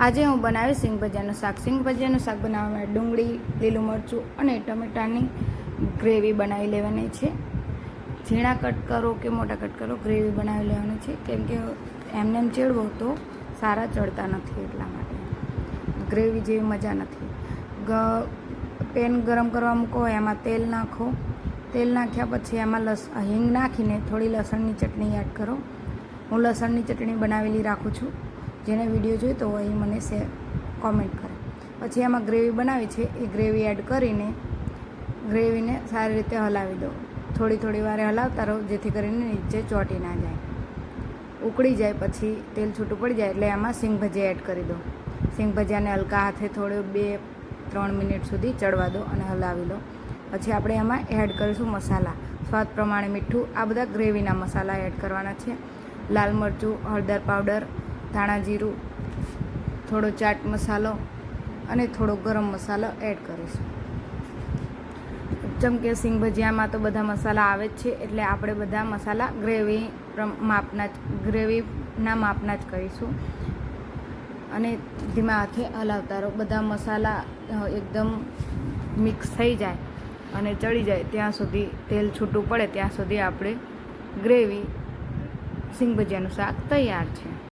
આજે હું બનાવીશ સિંગ ભજીયાનું શાક. સિંગ ભજીયાનું શાક બનાવવા માટે ડુંગળી, લીલું મરચું અને ટમેટાની ગ્રેવી બનાવી લેવાની છે. ઝીણા કટ કરો કે મોટા કટ કરો, ગ્રેવી બનાવી લેવાની છે. કેમ કે એમને એમ ચેડવો તો સારા ચડતા નથી એટલા માટે. ગ્રેવી જેવી મજા નથી. પેન ગરમ કરવા મૂકો, એમાં તેલ નાખો. તેલ નાખ્યા પછી એમાં લસ, હિંગ નાખીને થોડી લસણની ચટણી એડ કરો. હું લસણની ચટણી બનાવેલી રાખું છું. જેને વીડિયો જોઈતો હોય એ મને શેર કોમેન્ટ કરે. પછી એમાં ગ્રેવી બનાવી છે, એ ગ્રેવી એડ કરીને ગ્રેવીને સારી રીતે હલાવી દો. થોડી થોડી વારે હલાવતા રહો, જેથી કરીને નીચે ચોંટી ના જાય. ઉકળી જાય, પછી તેલ છૂટું પડી જાય એટલે એમાં સિંગ ભજીયા એડ કરી દો. સિંગ ભજીયાને હલકા હાથે થોડું બે, ત્રણ મિનિટ સુધી ચડવા દો અને હલાવી લો પછી આપણે એમાં એડ કરીશું મસાલા. સ્વાદ પ્રમાણે મીઠું, આ બધા ગ્રેવીના મસાલા એડ કરવાના છે. લાલ મરચું, હળદર પાવડર ધાણા જીરું, થોડો ચાટ મસાલો અને થોડો ગરમ મસાલો એડ કરીશું. જેમ કે સિંગ ભજીયામાં તો બધા મસાલા આવે જ છે, એટલે આપણે બધા મસાલા ગ્રેવી માપના જ, ગ્રેવીના માપના જ કરીશું. અને ધીમા હાથે હલાવતા રહો બધા મસાલા એકદમ મિક્સ થઈ જાય અને ચડી જાય ત્યાં સુધી તેલ છૂટું પડે, ત્યાં સુધી આપણે ગ્રેવી સિંગ ભજીયાનું શાક તૈયાર છે.